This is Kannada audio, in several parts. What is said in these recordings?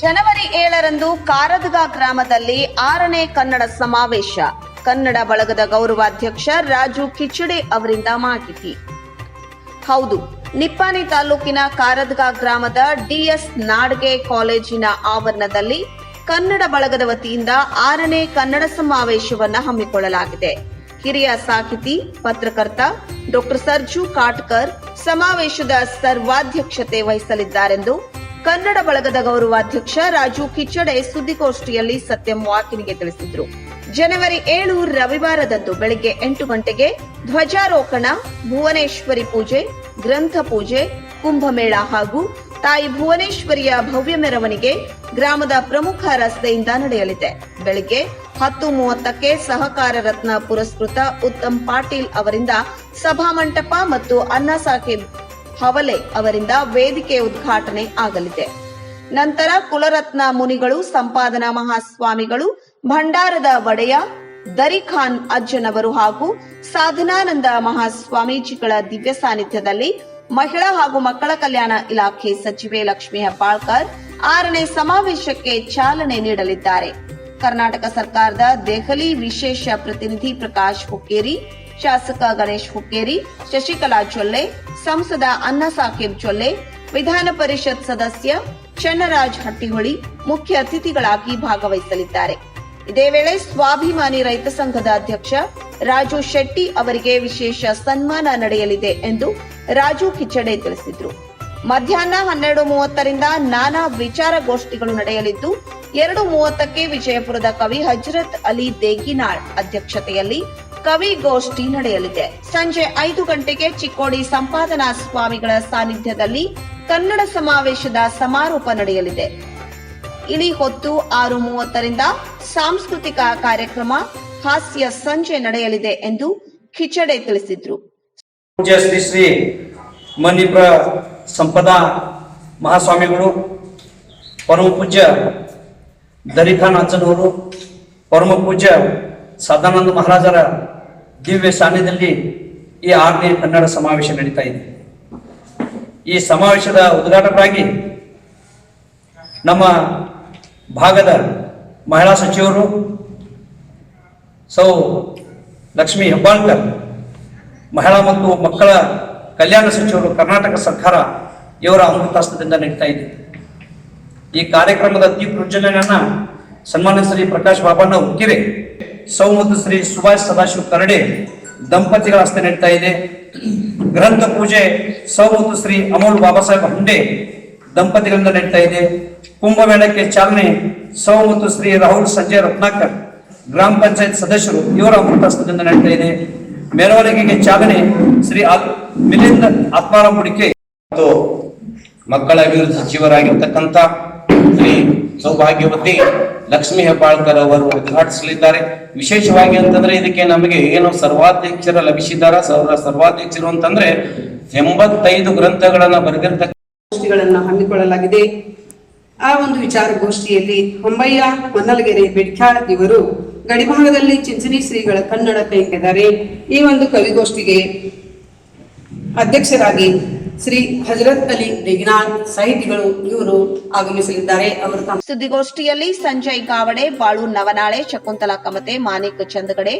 ಜನವರಿ ಏಳರಂದು ಕಾರದಗ ಗ್ರಾಮದಲ್ಲಿ ಆರನೇ ಕನ್ನಡ ಸಮಾವೇಶ. ಕನ್ನಡ ಬಳಗದ ಗೌರವಾಧ್ಯಕ್ಷ ರಾಜು ಕಿಚಡಿ ಅವರಿಂದ ಮಾಹಿತಿ. ಹೌದು ನಿಪ್ಪಾನಿ ತಾಲೂಕಿನ ಕಾರದಗ ಗ್ರಾಮದ ಡಿಎಸ್ ನಾಡ್ಗೆ ಕಾಲೇಜಿನ ಆವರಣದಲ್ಲಿ ಕನ್ನಡ ಬಳಗದ ವತಿಯಿಂದ ಆರನೇ ಕನ್ನಡ ಸಮಾವೇಶವನ್ನು ಹಮ್ಮಿಕೊಳ್ಳಲಾಗಿದೆ. ಹಿರಿಯ ಸಾಹಿತಿ, ಪತ್ರಕರ್ತ ಡಾಕ್ಟರ್ ಸರ್ಜು ಕಾಟ್ಕರ್ ಸಮಾವೇಶದ ಸರ್ವಾಧ್ಯಕ್ಷತೆ ವಹಿಸಲಿದ್ದಾರೆಂದು ಕನ್ನಡ ಬಳಗದ ಗೌರವಾಧ್ಯಕ್ಷ ರಾಜು ಕಿಚ್ಚಡೆ ಸುದ್ದಿಗೋಷ್ಠಿಯಲ್ಲಿ ಸತ್ಯಂ ವಾಕಿನಿಗೆ ತಿಳಿಸಿದರು. ಜನವರಿ ಏಳು ರವಿವಾರದಂದು ಬೆಳಗ್ಗೆ ಎಂಟು ಗಂಟೆಗೆ ಧ್ವಜಾರೋಹಣ, ಭುವನೇಶ್ವರಿ ಪೂಜೆ, ಗ್ರಂಥ ಪೂಜೆ, ಕುಂಭಮೇಳ ಹಾಗೂ ತಾಯಿ ಭುವನೇಶ್ವರಿಯ ಭವ್ಯ ಮೆರವಣಿಗೆ ಗ್ರಾಮದ ಪ್ರಮುಖ ರಸ್ತೆಯಿಂದ ನಡೆಯಲಿದೆ. ಬೆಳಗ್ಗೆ ಹತ್ತು ಮೂವತ್ತಕ್ಕೆ ಸಹಕಾರ ರತ್ನ ಪುರಸ್ಕೃತ ಉತ್ತಮ್ ಪಾಟೀಲ್ ಅವರಿಂದ ಸಭಾಮಂಟಪ ಮತ್ತು ಅಣ್ಣಾ ಸಾಹೇಬ್ ಹವಲೆ ಅವರಿಂದ ವೇದಿಕೆ ಉದ್ಘಾಟನೆ ಆಗಲಿದೆ. ನಂತರ ಕುಲರತ್ನ ಮುನಿಗಳು, ಸಂಪಾದನಾ ಮಹಾಸ್ವಾಮಿಗಳು, ಭಂಡಾರದ ಒಡೆಯ ದರಿಖಾನ್ ಅಜ್ಜನವರು ಹಾಗೂ ಸಾಧನಾನಂದ ಮಹಾಸ್ವಾಮೀಜಿಗಳ ದಿವ್ಯ ಸಾನ್ನಿಧ್ಯದಲ್ಲಿ ಮಹಿಳಾ ಹಾಗೂ ಮಕ್ಕಳ ಕಲ್ಯಾಣ ಇಲಾಖೆ ಸಚಿವೆ ಲಕ್ಷ್ಮೀ ಹೆಬ್ಬಾಳ್ಕರ್ ಆರನೇ ಸಮಾವೇಶಕ್ಕೆ ಚಾಲನೆ ನೀಡಲಿದ್ದಾರೆ. ಕರ್ನಾಟಕ ಸರ್ಕಾರದ ದೆಹಲಿ ವಿಶೇಷ ಪ್ರತಿನಿಧಿ ಪ್ರಕಾಶ್ ಹುಕ್ಕೇರಿ ಶಾಸಕ ಗಣೇಶ್ ಹುಕ್ಕೇರಿ, ಶಶಿಕಲಾ ಚೊಲ್ಲೆ, ಸಂಸದ ಅನ್ನ ಸಾಹೇಬ್ ಚೊಲ್ಲೆ, ವಿಧಾನ ಪರಿಷತ್ ಸದಸ್ಯ ಚನ್ನರಾಜ್ ಹಟ್ಟಿಹೊಳಿ ಮುಖ್ಯ ಅತಿಥಿಗಳಾಗಿ ಭಾಗವಹಿಸಲಿದ್ದಾರೆ. ಇದೇ ವೇಳೆ ಸ್ವಾಭಿಮಾನಿ ರೈತ ಸಂಘದ ಅಧ್ಯಕ್ಷ ರಾಜು ಶೆಟ್ಟಿ ಅವರಿಗೆ ವಿಶೇಷ ಸನ್ಮಾನ ನಡೆಯಲಿದೆ ಎಂದು ರಾಜು ಕಿಚಡೆ ತಿಳಿಸಿದರು. ಮಧ್ಯಾಹ್ನ ಹನ್ನೆರಡು ಮೂವತ್ತರಿಂದ ನಾನಾ ವಿಚಾರಗೋಷ್ಠಿಗಳು ನಡೆಯಲಿದ್ದು, ಎರಡು ಮೂವತ್ತಕ್ಕೆ ವಿಜಯಪುರದ ಕವಿ ಹಜರತ್ ಅಲಿ ದೇಗಿನಾಳ್ ಅಧ್ಯಕ್ಷತೆಯಲ್ಲಿ ಕವಿಗೋಷ್ಠಿ ನಡೆಯಲಿದೆ. ಸಂಜೆ ಐದು ಗಂಟೆಗೆ ಚಿಕ್ಕೋಡಿ ಸಂಪಾದನಾ ಸ್ವಾಮಿಗಳ ಸಾನ್ನಿಧ್ಯದಲ್ಲಿ ಕನ್ನಡ ಸಮಾವೇಶದ ಸಮಾರೋಪ ನಡೆಯಲಿದೆ. ಇಳಿ ಹೊತ್ತು ಆರು ಮೂವತ್ತರಿಂದ ಸಾಂಸ್ಕೃತಿಕ ಕಾರ್ಯಕ್ರಮ ಹಾಸ್ಯ ಸಂಜೆ ನಡೆಯಲಿದೆ ಎಂದು ಕಿಚಡೆ ತಿಳಿಸಿದ್ರು. ಶ್ರೀ ಶ್ರೀ ಮಣಿಪುರ ಸಂಪದಾ ಮಹಾಸ್ವಾಮಿಗಳು, ಪರಮ ಪೂಜ್ಯ ದರಿಖಾನ್ ಪರಮ ಪೂಜ್ಯ ಸದಾನಂದ ಮಹಾರಾಜರ ದಿವ್ಯ ಸಾನ್ನಿಧ್ಯದಲ್ಲಿ ಈ ಆರನೇ ಕನ್ನಡ ಸಮಾವೇಶ ನಡೀತಾ ಇದೆ. ಈ ಸಮಾವೇಶದ ಉದ್ಘಾಟಕರಾಗಿ ನಮ್ಮ ಭಾಗದ ಮಹಿಳಾ ಸಚಿವರು ಸೌ. ಲಕ್ಷ್ಮಿ ಹೆಬ್ಬಾಳ್ಕರ್, ಮಹಿಳಾ ಮತ್ತು ಮಕ್ಕಳ ಕಲ್ಯಾಣ ಸಚಿವರು ಕರ್ನಾಟಕ ಸರ್ಕಾರ ಇವರ ಅಮೃತಾಸ್ತ್ರದಿಂದ ನಡೀತಾ ಇದೆ. ಈ ಕಾರ್ಯಕ್ರಮದ ದೀಪ ಪ್ರಜ್ವಲನೆಯನ್ನು ಸನ್ಮಾನ್ಯ ಶ್ರೀ ಪ್ರಕಾಶ್ ಬಾಬಣ್ಣ ಹುಕ್ಕಿರೆ ಸೌ ಶ್ರೀ ಸುಭಾಷ್ ಸದಾಶಿವ ಕರಡೆ ದಂಪತಿಗಳ ಹಸ್ತೆ ನಡೀತಾ ಇದೆ. ಗ್ರಂಥ ಪೂಜೆ ಸೌ ಶ್ರೀ ಅಮೋಲ್ ಬಾಬಾ ಸಾಹೇಬ್ ಹುಂಡೆ ದಂಪತಿಗಳಿಂದ ನಡೀತಾ ಇದೆ. ಕುಂಭಮೇಳಕ್ಕೆ ಚಾಲನೆ ಸೌ ಶ್ರೀ ರಾಹುಲ್ ಸಂಜಯ್ ರತ್ನಾಕರ್ ಗ್ರಾಮ ಪಂಚಾಯತ್ ಸದಸ್ಯರು ಇವರ ಅಮೃತಸ್ಥದಿಂದ ನಡೀತಾ ಇದೆ. ಮೆರವಣಿಗೆಗೆ ಚಾಲನೆ ಶ್ರೀ ಮಿಲಿಂದ ಆತ್ಮಾರಾಮ್ ಬುಡಿಕೆ ಮತ್ತು ಮಕ್ಕಳ ಅಭಿವೃದ್ಧಿ ಸಚಿವರಾಗಿರ್ತಕ್ಕಂಥ ಶ್ರೀ ಸೌಭಾಗ್ಯವತಿ ಲಕ್ಷ್ಮೀ ಹೆಬ್ಬಾಳ್ಕರ್ ಅವರು ಉದ್ಘಾಟಿಸಲಿದ್ದಾರೆ. ವಿಶೇಷವಾಗಿ ಅಂತಂದ್ರೆ ಇದಕ್ಕೆ ನಮಗೆ ಏನು ಸರ್ವಾಧ್ಯಕ್ಷರ ಲಭಿಸಿದಾರ ಸರ್ವ ಸರ್ವಾಧ್ಯಕ್ಷರು ಅಂತಂದ್ರೆ ಎಂಬತ್ತೈದು ಗ್ರಂಥಗಳನ್ನ ಬರೆದಿರ್ತಕ್ಕ ಗೋಷ್ಠಿಗಳನ್ನು ಹಮ್ಮಿಕೊಳ್ಳಲಾಗಿದೆ. ಆ ಒಂದು ವಿಚಾರಗೋಷ್ಠಿಯಲ್ಲಿ ಹೊಂಬಯ್ಯ, ಹೊನ್ನಲಗೆರೆ ಬೆಡ್ಕ್ಯಾಳ್ ಇವರು ಗಡಿಭಾಗದಲ್ಲಿ ಚಿಂಚಣಿ ಶ್ರೀಗಳ ಕನ್ನಡ ಕೈಗಿದ್ದಾರೆ ಈ ಒಂದು ಕವಿಗೋಷ್ಠಿಗೆ ಅಧ್ಯಕ್ಷರಾಗಿ ಶ್ರೀ ಹಜರತ್ ಅಲಿ ಡೆಗಿನಾಳ್ ಸಾಹಿತಿಗಳು ಇವರು ಆಗಮಿಸಲಿದ್ದಾರೆ. ಅವರು ಸುದ್ದಿಗೋಷ್ಠಿಯಲ್ಲಿ ಸಂಜಯ್ ಕಾವಡೆ ಬಾಳು ನವನಾಳೆ, ಶಕುಂತಲಾ ಕಮತೆ ಮಾನಿಕ್ ಚಂದಗಡೆ,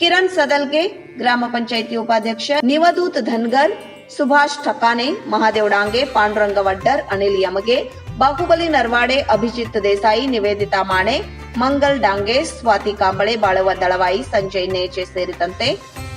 ಕಿರಣ್ ಸದಲ್ಗೆ ಗ್ರಾಮ ಪಂಚಾಯಿತಿ ಉಪಾಧ್ಯಕ್ಷ ನಿವದೂತ್ ಧನ್ಗರ್, ಸುಭಾಷ್ ಠಕಾನೆ, ಮಹಾದೇವ್ ಡಾಂಗೆ, ಪಾಂಡುರಂಗ ವಡ್ಡರ್, ಅನಿಲ್ ಯಮಗೆ, ಬಾಹುಬಲಿ ನರ್ವಾಡೆ, ಅಭಿಜಿತ್ ದೇಸಾಯಿ, ನಿವೇದಿತಾ ಮಾಣೆ, ಮಂಗಲ್ ಡಾಂಗೆ, ಸ್ವಾತಿ ಕಾಂಬಳೆ ಬಾಳವ ದಳವಾಯಿ, ಸಂಜಯ್ ನೇಚೆ ಸೇರಿದಂತೆ